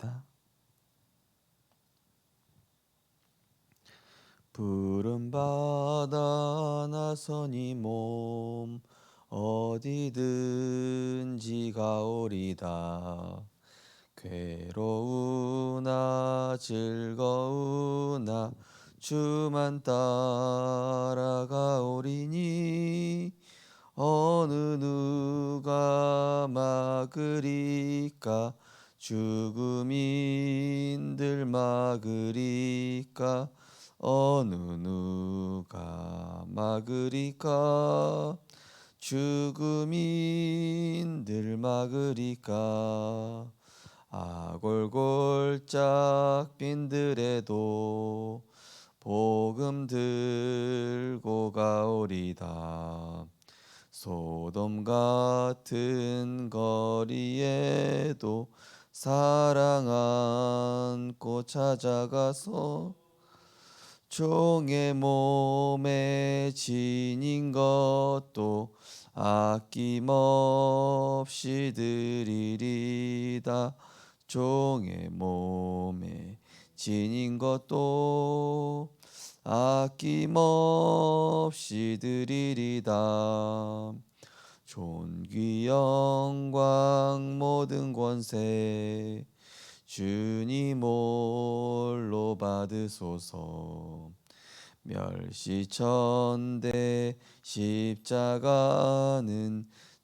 하겠습니다. 푸른 바다 나선이 몸 어디든지 가오리다 괴로우나 즐거우나 주만 따라가오리니 어느 누가 막으리까 죽음인들 막으리까? 어느 누가 막으리까? 죽음인들 막으리까? 아골골짝 빈들에도 복음 들고 가오리다. 소돔 같은 거리에도 사랑 안고 찾아가서 종의 몸에 지닌 것도 아낌없이 드리리다. 종의 몸에 지닌 것도 아낌없이 드리리다 존귀 영광 모든 권세 주님 홀로 받으소서. 멸시천대 십자가는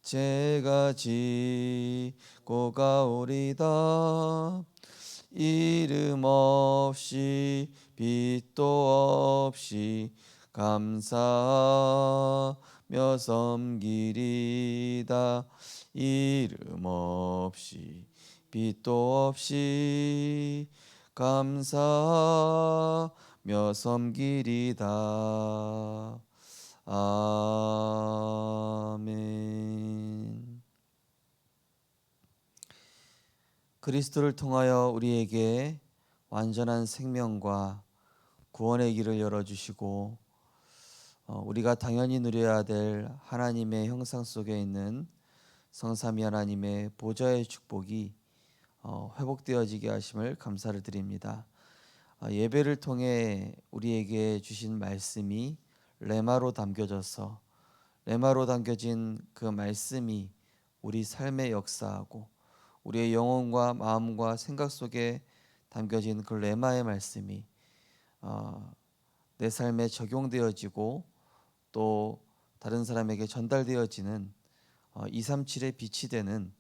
제가 지고 가오리다. 이름 없이 빛도 없이 감사하 며 섬기리다. 이름 없이 빛도 없이 감사하며 섬기리다. 아멘. 그리스도를 통하여 우리에게 완전한 생명과 구원의 길을 열어주시고 어, 우리가 당연히 누려야 될 하나님의 형상 속에 있는 성삼위 하나님의 보좌의 축복이 어, 회복되어지게 하심을 감사를 드립니다. 어, 예배를 통해 우리에게 주신 말씀이 레마로 담겨져서 레마로 담겨진 그 말씀이 우리 삶의 역사하고 우리의 영혼과 마음과 생각 속에 담겨진 그 레마의 말씀이 어, 내 삶에 적용되어지고 또 다른 사람에게 전달되어지는 어, 237의 빛이 되는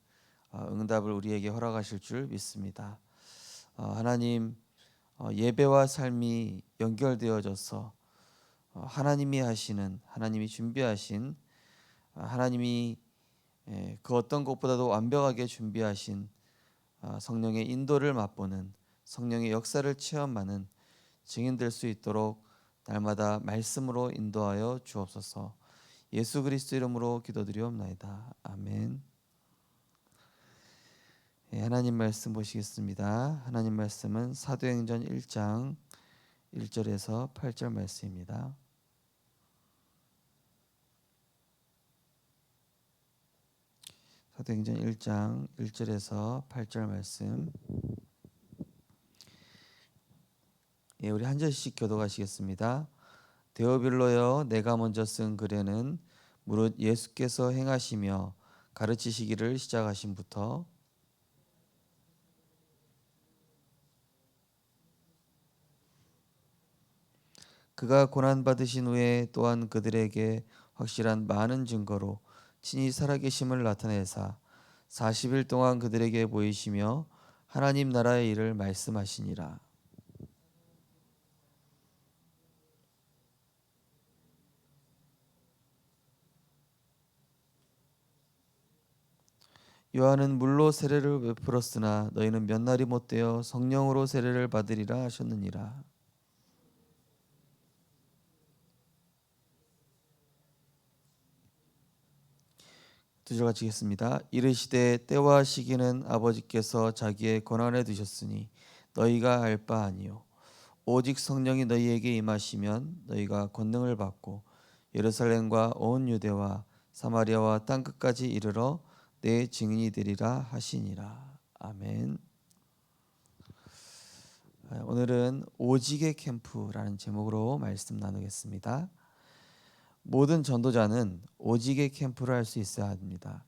어, 응답을 우리에게 허락하실 줄 믿습니다. 어, 하나님 어, 예배와 삶이 연결되어져서 어, 하나님이 하시는 하나님이 준비하신 어, 하나님이 예, 그 어떤 것보다도 완벽하게 준비하신 어, 성령의 인도를 맛보는 성령의 역사를 체험하는 증인될 수 있도록 날마다 말씀으로 인도하여 주옵소서. 예수 그리스도 이름으로 기도드리옵나이다. 아멘. 예, 하나님 말씀 보시겠습니다. 하나님 말씀은 사도행전 1장 1절에서 8절 말씀입니다. 사도행전 1장 1절에서 8절 말씀. 예, 우리 한 절씩 교도하시겠습니다. 데오빌로여 내가 먼저 쓴 글에는 무릇 예수께서 행하시며 가르치시기를 시작하신부터 그가 고난 받으신 후에 또한 그들에게 확실한 많은 증거로 친히 살아계심을 나타내사 40일 동안 그들에게 보이시며 하나님 나라의 일을 말씀하시니라. 요한은 물로 세례를 베풀었으나 너희는 몇 날이 못되어 성령으로 세례를 받으리라 하셨느니라. 두절 같이겠습니다. 이르시되 때와 시기는 아버지께서 자기의 권한에 두셨으니 너희가 알 바 아니요 오직 성령이 너희에게 임하시면 너희가 권능을 받고 예루살렘과 온 유대와 사마리아와 땅 끝까지 이르러 내 증인이 되리라 하시니라. 아멘. 아, 오늘은 오직의 캠프라는 제목으로 말씀 나누겠습니다. 모든 전도자는 오직의 캠프를 할 수 있어야 합니다.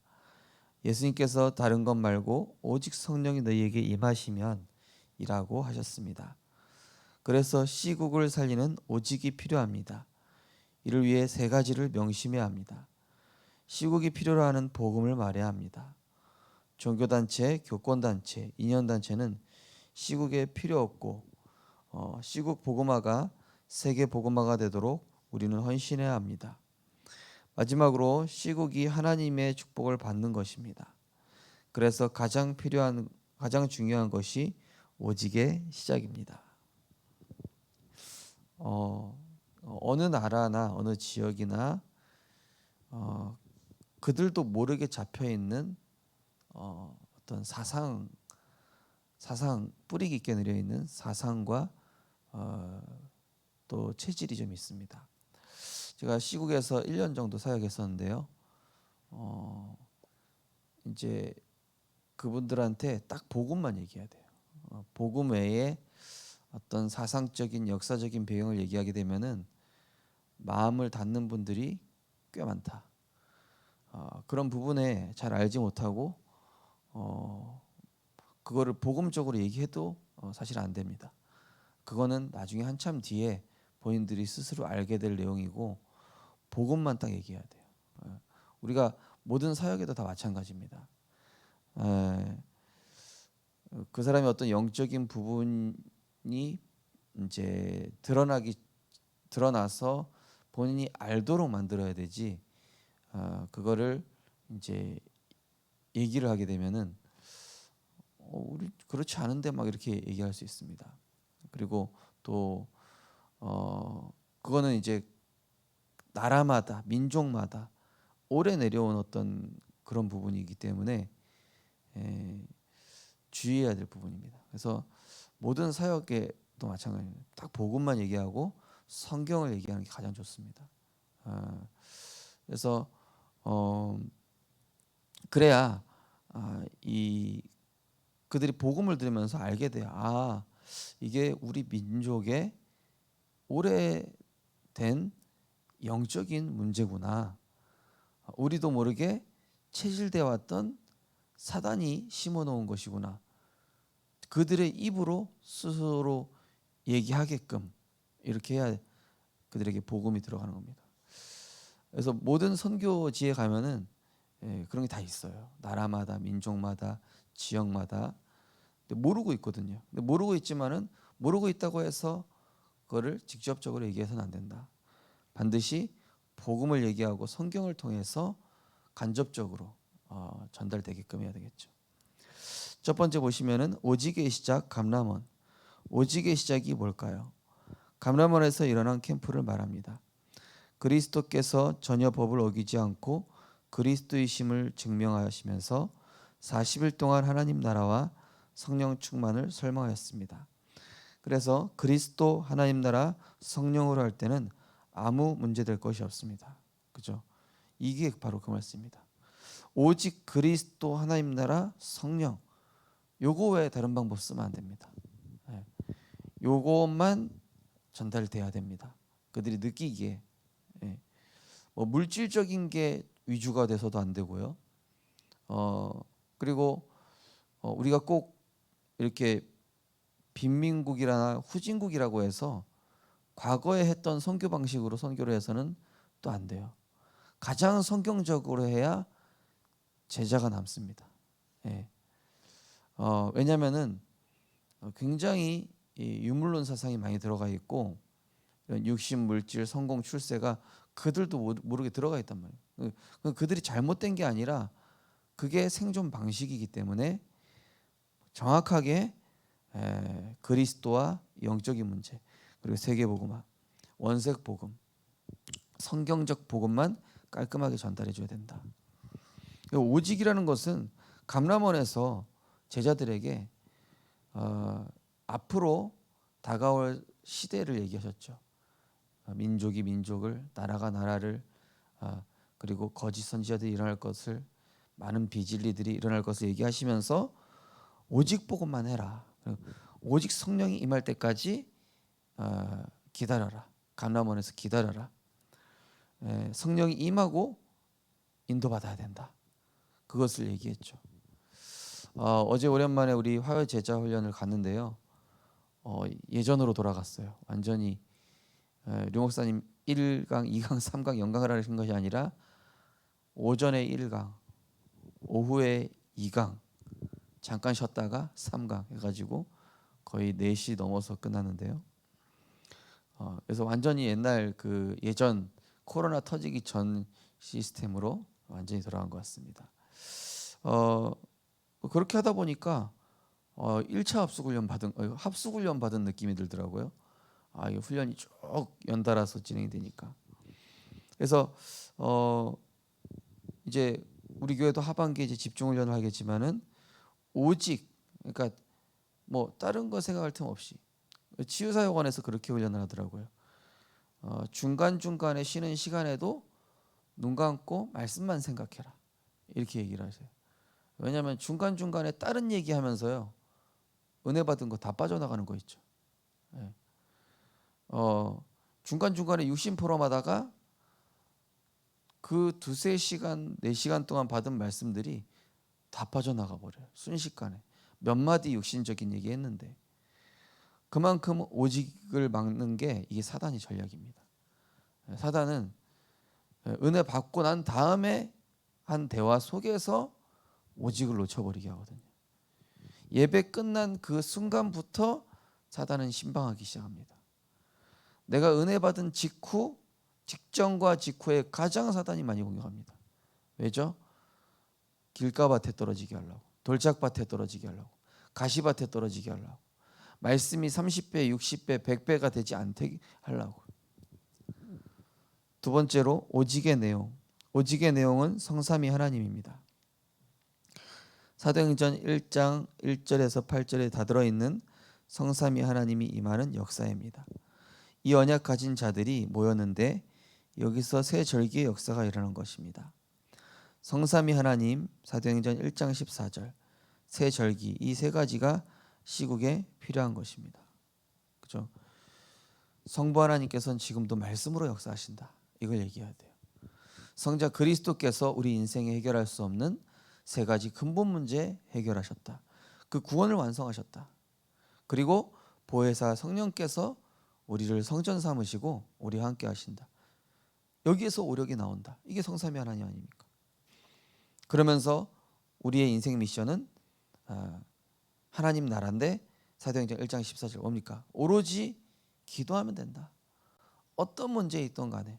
예수님께서 다른 것 말고 오직 성령이 너희에게 임하시면 이라고 하셨습니다. 그래서 시국을 살리는 오직이 필요합니다. 이를 위해 세 가지를 명심해야 합니다. 시국이 필요로 하는 복음을 말해야 합니다. 종교단체, 교권단체, 인연단체는 시국에 필요 없고 어, 시국 복음화가 세계 복음화가 되도록 우리는 헌신해야 합니다. 마지막으로 시국이 하나님의 축복을 받는 것입니다. 그래서 가장 필요한 가장 중요한 것이 오직의 시작입니다. 어, 어느 나라나 어느 지역이나 어, 그들도 모르게 잡혀 있는 어, 어떤 사상 사상 뿌리 깊게 내려 있는 사상과 어, 또 체질이 좀 있습니다. 제가 시국에서 1년 정도 사역했었는데요. 어, 이제 그분들한테 딱 복음만 얘기해야 돼요. 어, 복음 외에 어떤 사상적인 역사적인 배경을 얘기하게 되면은 마음을 닫는 분들이 꽤 많다. 어, 그런 부분에 잘 알지 못하고 어, 그거를 복음적으로 얘기해도 어, 사실 안 됩니다. 그거는 나중에 한참 뒤에 본인들이 스스로 알게 될 내용이고 복음만 딱 얘기해야 돼요. 어, 우리가 모든 사역에도 다 마찬가지입니다. 에, 그 사람의 어떤 영적인 부분이 이제 드러나기 드러나서 본인이 알도록 만들어야 되지. 어, 그거를 이제 얘기를 하게 되면은 어, 우리 그렇지 않은데 막 이렇게 얘기할 수 있습니다. 그리고 또 어, 그거는 이제 나라마다 민족마다 오래 내려온 어떤 그런 부분이기 때문에 에, 주의해야 될 부분입니다. 그래서 모든 사역에도 마찬가지입니다. 딱 복음만 얘기하고 성경을 얘기하는 게 가장 좋습니다. 어, 그래서 어, 그래야 아, 이 그들이 복음을 들으면서 알게 돼요. 아 이게 우리 민족의 오래된 영적인 문제구나. 우리도 모르게 체질돼 왔던 사단이 심어놓은 것이구나. 그들의 입으로 스스로 얘기하게끔 이렇게 해야 그들에게 복음이 들어가는 겁니다. 그래서 모든 선교지에 가면은 예, 그런 게 다 있어요. 나라마다, 민족마다, 지역마다 모르고 있거든요. 근데 모르고 있지만은 모르고 있다고 해서 그거를 직접적으로 얘기해서는 안 된다. 반드시 복음을 얘기하고 성경을 통해서 간접적으로 어, 전달되게끔 해야 되겠죠. 첫 번째 보시면은 오직의 시작 감람원. 오직의 시작이 뭘까요? 감람원에서 일어난 캠프를 말합니다. 그리스도께서 전혀 법을 어기지 않고 그리스도이심을 증명하시면서 40일 동안 하나님 나라와 성령 충만을 설명하였습니다. 그래서 그리스도 하나님 나라 성령으로 할 때는 아무 문제 될 것이 없습니다. 그죠? 이게 바로 그 말씀입니다. 오직 그리스도 하나님 나라 성령 요거 외에 다른 방법 쓰면 안 됩니다. 예. 요것만 전달돼야 됩니다. 그들이 느끼기에 예. 뭐 물질적인 게 위주가 돼서도 안 되고요. 어 그리고 어, 우리가 꼭 이렇게 빈민국이나 후진국이라고 해서 과거에 했던 선교 방식으로 선교를 해서는 또 안 돼요. 가장 성경적으로 해야 제자가 남습니다. 예. 어, 왜냐하면은 굉장히 이 유물론 사상이 많이 들어가 있고 육신 물질 성공 출세가 그들도 모르게 들어가 있단 말이에요. 그, 그들이 잘못된 게 아니라 그게 생존 방식이기 때문에 정확하게 에, 그리스도와 영적인 문제 그리고 세계 복음화, 원색 복음, 성경적 복음만 깔끔하게 전달해 줘야 된다. 오직이라는 것은 감람원에서 제자들에게 어, 앞으로 다가올 시대를 얘기하셨죠. 어, 민족이 민족을, 나라가 나라를, 어, 그리고 거짓 선지자들이 일어날 것을, 많은 비진리들이 일어날 것을 얘기하시면서 오직 복음만 해라. 오직 성령이 임할 때까지 어, 기다려라. 감람원에서 기다려라. 에, 성령이 임하고 인도받아야 된다. 그것을 얘기했죠. 어, 어제 오랜만에 우리 화요 제자 훈련을 갔는데요. 어, 예전으로 돌아갔어요. 완전히 에, 류 목사님 1강, 2강, 3강 연강을 하신 것이 아니라 오전에 1강, 오후에 2강, 잠깐 쉬었다가 3강 해가지고 거의 4시 넘어서 끝났는데요. 어, 그래서 완전히 옛날 그 예전 코로나 터지기 전 시스템으로 완전히 돌아간 것 같습니다. 어, 그렇게 하다 보니까 어, 1차 합숙 훈련 받은 어, 합숙 훈련 받은 느낌이 들더라고요. 아, 이 훈련이 쭉 연달아서 진행이 되니까. 그래서 어, 이제 우리 교회도 하반기에 이제 집중 훈련을 하겠지만은 오직 그러니까 뭐 다른 거 생각할 틈 없이 치유사역원에서 그렇게 훈련을 하더라고요. 어, 중간 중간에 쉬는 시간에도 눈 감고 말씀만 생각해라 이렇게 얘기를 하세요. 왜냐하면 중간 중간에 다른 얘기하면서요 은혜 받은 거 다 빠져나가는 거 있죠. 예. 어, 중간 중간에 육신 포럼하다가 그 두세 시간 네 시간 동안 받은 말씀들이 다 빠져나가 버려요. 순식간에 몇 마디 육신적인 얘기 했는데 그만큼 오직을 막는 게 이게 사단의 전략입니다. 예, 사단은 예, 은혜 받고 난 다음에 한 대화 속에서 오직을 놓쳐버리게 하거든요. 예배 끝난 그 순간부터 사단은 신방하기 시작합니다. 내가 은혜 받은 직후, 직전과 직후에 가장 사단이 많이 공격합니다. 왜죠? 길가밭에 떨어지게 하려고, 돌짝밭에 떨어지게 하려고, 가시밭에 떨어지게 하려고, 말씀이 30배, 60배, 100배가 되지 않게 하려고. 두 번째로 오직의 내용. 오직의 내용은 성삼위 하나님입니다. 사도행전 1장 1절에서 8절에 다 들어 있는 성삼위 하나님이 임하는 역사입니다. 이 언약 가진 자들이 모였는데 여기서 새 절기의 역사가 일어난 것입니다. 성삼위 하나님 사도행전 1장 14절 새 절기 이 세 가지가 시국에 필요한 것입니다. 그죠? 성부 하나님께서는 지금도 말씀으로 역사하신다. 이걸 얘기해야 돼요. 성자 그리스도께서 우리 인생에 해결할 수 없는 세 가지 근본 문제 해결하셨다. 그 구원을 완성하셨다. 그리고 보혜사 성령께서 우리를 성전 삼으시고 우리와 함께 하신다. 여기에서 오력이 나온다. 이게 성삼위 하나님 아닙니까? 그러면서 우리의 인생 미션은 아, 하나님 나라인데 사도행전 1장 14절 뭡니까? 오로지 기도하면 된다. 어떤 문제에 있던 간에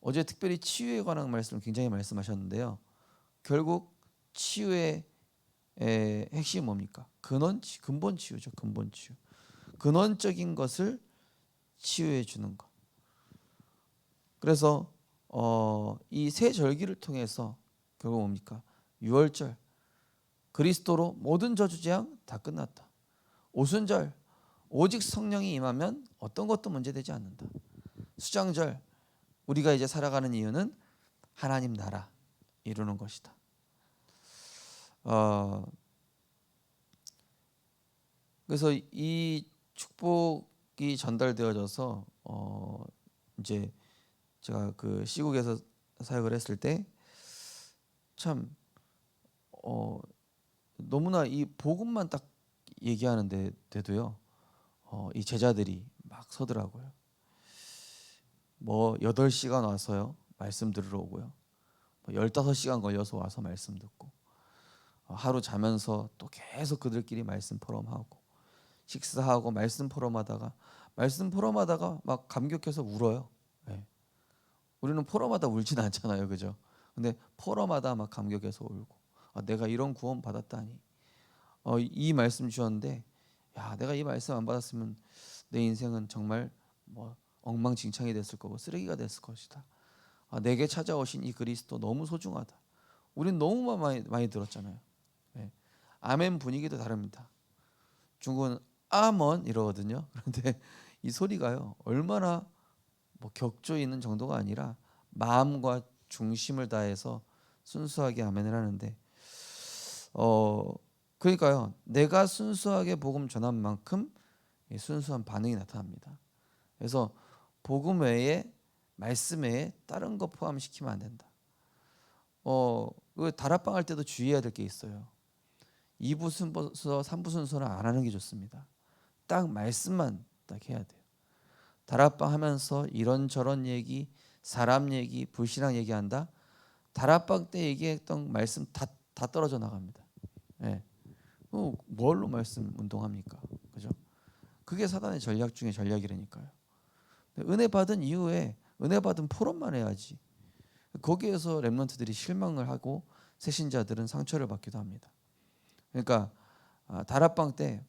어제 특별히 치유에 관한 말씀을 굉장히 말씀하셨는데요. 결국 치유의 에, 핵심이 뭡니까? 근원 치, 근본 치유죠. 근본 치유. 근원적인 것을 치유해 주는 것. 그래서 어, 이 세 절기를 통해서 결국 뭡니까? 6월절 그리스도로 모든 저주 재앙 다 끝났다. 오순절 오직 성령이 임하면 어떤 것도 문제되지 않는다. 수장절 우리가 이제 살아가는 이유는 하나님 나라 이루는 것이다. 어, 그래서 이 축복 이 전달되어져서 어, 이제 제가 그 시국에서 사역을 했을 때참 어, 너무나 이 복음만 딱 얘기하는데 돼도요. 어, 이 제자들이 막 서더라고요. 뭐 8시간 와서요. 말씀 들으러 오고요. 뭐 15시간 걸려서 와서 말씀 듣고 어, 하루 자면서 또 계속 그들끼리 말씀 포럼하고 식사하고 말씀 포럼하다가 말씀 포럼하다가 막 감격해서 울어요. 네. 우리는 포럼하다 울진 않잖아요, 그죠? 근데 포럼하다 막 감격해서 울고 아, 내가 이런 구원 받았다니. 어, 이 말씀 주셨는데, 야, 내가 이 말씀 안 받았으면 내 인생은 정말 뭐 엉망진창이 됐을 거고 쓰레기가 됐을 것이다. 아, 내게 찾아오신 이 그리스도 너무 소중하다. 우린 너무 많이 많이 들었잖아요. 네. 아멘 분위기도 다릅니다. 중국은 아먼 이러거든요. 그런데 이 소리가요 얼마나 뭐 격조 있는 정도가 아니라 마음과 중심을 다해서 순수하게 아멘을 하는데 어 그러니까요. 내가 순수하게 복음 전한 만큼 이 순수한 반응이 나타납니다. 그래서 복음 외에 말씀 외에 다른 거 포함시키면 안 된다. 어, 그 다락방 할 때도 주의해야 될 게 있어요. 2부 순서, 3부 순서는 안 하는 게 좋습니다. 딱 말씀만 딱 해야 돼요. 다락방 하면서 이런저런 얘기, 사람 얘기, 불신앙 얘기한다. 다락방 때 얘기했던 말씀 다, 다 떨어져 나갑니다. 예. 어, 뭘로 말씀 운동합니까? 그죠? 그게 사단의 전략 중에 전략이라니까요. 은혜 받은 이후에 은혜 받은 포럼만 해야지. 거기에서 렘넌트들이 실망을 하고 새신자들은 상처를 받기도 합니다. 그러니까 아, 다락방 때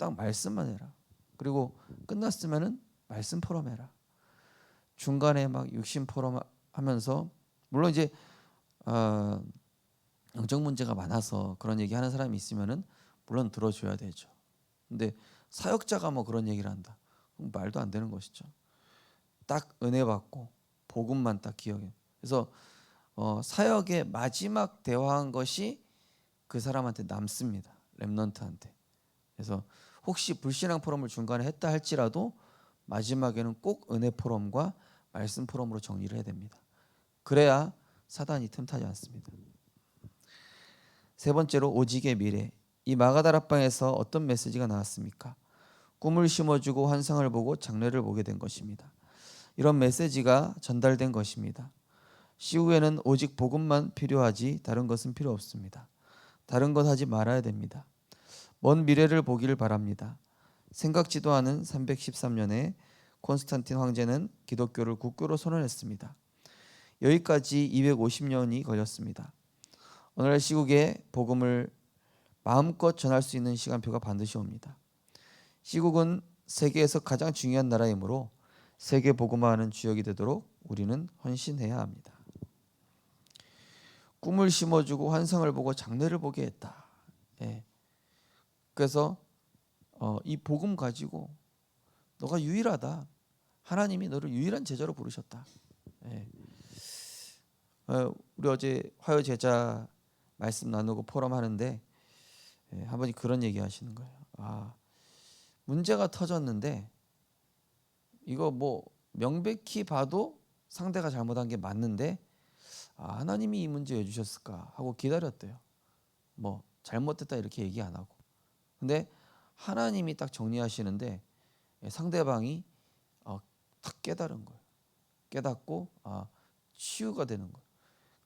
딱 말씀만 해라. 그리고 끝났으면은 말씀 포럼 해라. 중간에 막 육신 포럼 하면서 물론 이제 어, 영적 문제가 많아서 그런 얘기 하는 사람이 있으면은 물론 들어줘야 되죠. 근데 사역자가 뭐 그런 얘기를 한다. 말도 안 되는 것이죠. 딱 은혜 받고 복음만 딱 기억해. 그래서 어, 사역의 마지막 대화한 것이 그 사람한테 남습니다. 렘넌트한테. 그래서 혹시 불신앙 포럼을 중간에 했다 할지라도 마지막에는 꼭 은혜 포럼과 말씀 포럼으로 정리를 해야 됩니다. 그래야 사단이 틈타지 않습니다. 세 번째로 오직의 미래. 이 마가다락방에서 어떤 메시지가 나왔습니까? 꿈을 심어주고 환상을 보고 장래를 보게 된 것입니다. 이런 메시지가 전달된 것입니다. 시후에는 오직 복음만 필요하지 다른 것은 필요 없습니다. 다른 것 하지 말아야 됩니다. 먼 미래를 보기를 바랍니다. 생각지도 않은 313년에 콘스탄틴 황제는 기독교를 국교로 선언했습니다. 여기까지 250년이 걸렸습니다. 오늘날 시국에 복음을 마음껏 전할 수 있는 시간표가 반드시 옵니다. 시국은 세계에서 가장 중요한 나라이므로 세계 복음화하는 주역이 되도록 우리는 헌신해야 합니다. 꿈을 심어주고 환상을 보고 장래를 보게 했다. 예. 그래서 어, 이 복음 가지고 너가 유일하다. 하나님이 너를 유일한 제자로 부르셨다. 예. 어, 우리 어제 화요 제자 말씀 나누고 포럼 하는데 예, 한 분이 그런 얘기 하시는 거예요. 아, 문제가 터졌는데 이거 뭐 명백히 봐도 상대가 잘못한 게 맞는데 아, 하나님이 이 문제 왜 주셨을까 하고 기다렸대요. 뭐 잘못됐다 이렇게 얘기 안 하고. 근데 하나님이 딱 정리하시는데 예, 상대방이 어, 탁 깨달은 거예요. 깨닫고 아, 치유가 되는 거예요.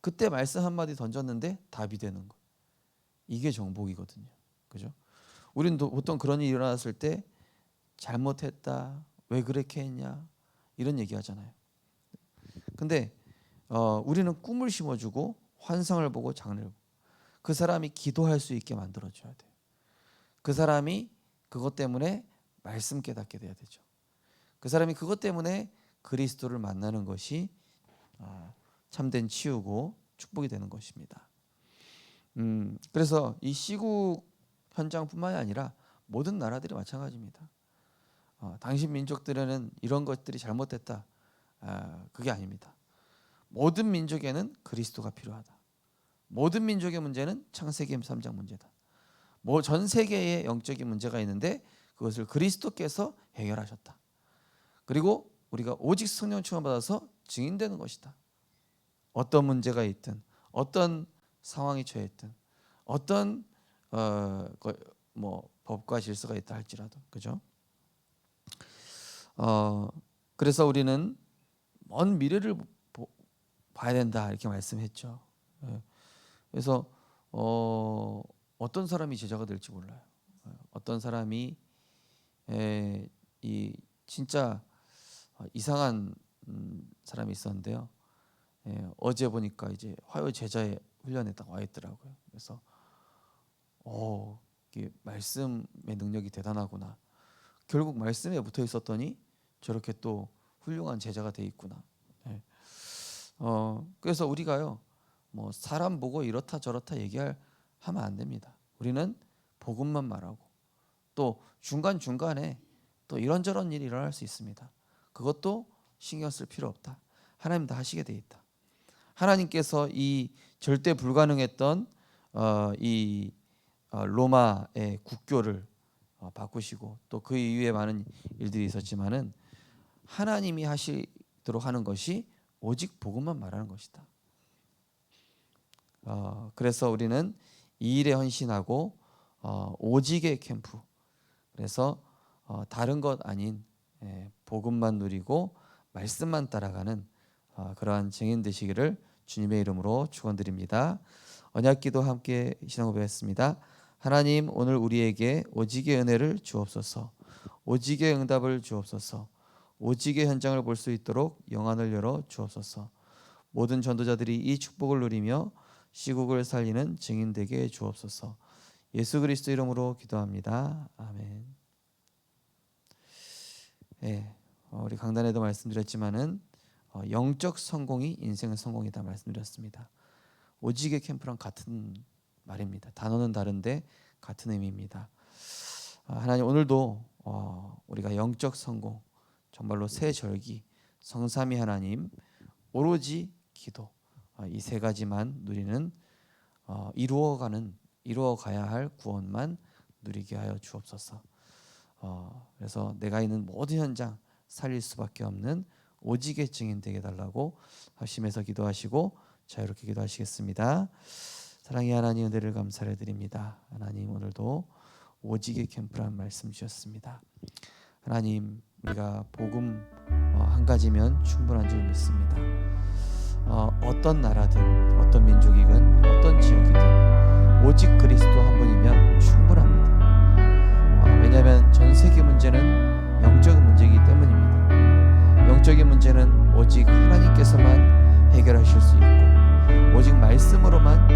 그때 말씀 한마디 던졌는데 답이 되는 거예요. 이게 정복이거든요. 그죠? 우리는 보통 그런 일이 일어났을 때 잘못했다. 왜 그렇게 했냐? 이런 얘기 하잖아요. 근데 어, 우리는 꿈을 심어주고 환상을 보고 보고 그 사람이 기도할 수 있게 만들어줘야 돼요. 그 사람이 그것 때문에 말씀 깨닫게 돼야 되죠. 그 사람이 그것 때문에 그리스도를 만나는 것이 어, 참된 치유고 축복이 되는 것입니다. 음, 그래서 이 시국 현장뿐만이 아니라 모든 나라들이 마찬가지입니다. 어, 당신 민족들에는 이런 것들이 잘못됐다. 아, 그게 아닙니다. 모든 민족에는 그리스도가 필요하다. 모든 민족의 문제는 창세기 3장 문제다. 뭐 전 세계에 영적인 문제가 있는데 그것을 그리스도께서 해결하셨다. 그리고 우리가 오직 성령 충만 받아서 증인되는 것이다. 어떤 문제가 있든 어떤 상황이 처했든 어떤 어, 뭐 법과 질서가 있다 할지라도 그죠? 어, 그래서 우리는 먼 미래를 보, 봐야 된다 이렇게 말씀했죠. 예. 그래서 어, 어떤 사람이 제자가 될지 몰라요. 예. 어떤 사람이 에, 이 진짜 이상한 음, 사람이 있었는데요. 예, 어제 보니까 이제 화요 제자의 훈련에 딱 와 있더라고요. 그래서 어, 말씀의 능력이 대단하구나. 결국 말씀에 붙어 있었더니 저렇게 또 훌륭한 제자가 돼 있구나. 예. 어, 그래서 우리가요, 뭐 사람 보고 이렇다 저렇다 얘기할 하면 안 됩니다. 우리는 복음만 말하고 또 중간 중간에 또 이런저런 일이 일어날 수 있습니다. 그것도 신경 쓸 필요 없다. 하나님 다 하시게 돼 있다. 하나님께서 이 절대 불가능했던 어, 이 어, 로마의 국교를 어, 바꾸시고 또 그 이후에 많은 일들이 있었지만은 하나님이 하시도록 하는 것이 오직 복음만 말하는 것이다. 어, 그래서 우리는 이 일에 헌신하고 어, 오직의 캠프. 그래서 어, 다른 것 아닌 예, 복음만 누리고 말씀만 따라가는 어, 그러한 증인 되시기를 주님의 이름으로 축원드립니다. 언약기도 함께 신앙고백했습니다. 하나님 오늘 우리에게 오직의 은혜를 주옵소서. 오직의 응답을 주옵소서. 오직의 현장을 볼 수 있도록 영안을 열어 주옵소서. 모든 전도자들이 이 축복을 누리며 시국을 살리는 증인 되게 주옵소서. 예수 그리스도 이름으로 기도합니다. 아멘. 예, 어, 우리 강단에도 말씀드렸지만은 어, 영적 성공이 인생의 성공이다 말씀드렸습니다. 오직의 캠프랑 같은 말입니다. 단어는 다른데 같은 의미입니다. 아, 하나님 오늘도 어, 우리가 영적 성공 정말로 새 절기 성삼위 하나님 오로지 기도 아, 이 세 가지만 누리는 어, 이루어가는 이루어가야 할 구원만 누리게 하여 주옵소서. 어, 그래서 내가 있는 모든 현장 살릴 수밖에 없는 오직의 증인 되게 달라고 합심해서 기도하시고 자유롭게 기도하시겠습니다. 사랑의 하나님 은혜를 감사를 드립니다. 하나님 오늘도 오직의 캠프란 말씀 주셨습니다. 하나님 우리가 복음 어, 한 가지면 충분한 줄 믿습니다. 어, 어떤 나라든 어떤 민족이든 어떤 지역이든 오직 그리스도 한 분이면 충분합니다. 어, 왜냐하면 전 세계 문제는 영적인 문제이기 때문입니다. 영적인 문제는 오직 하나님께서만 해결하실 수 있고 오직 말씀으로만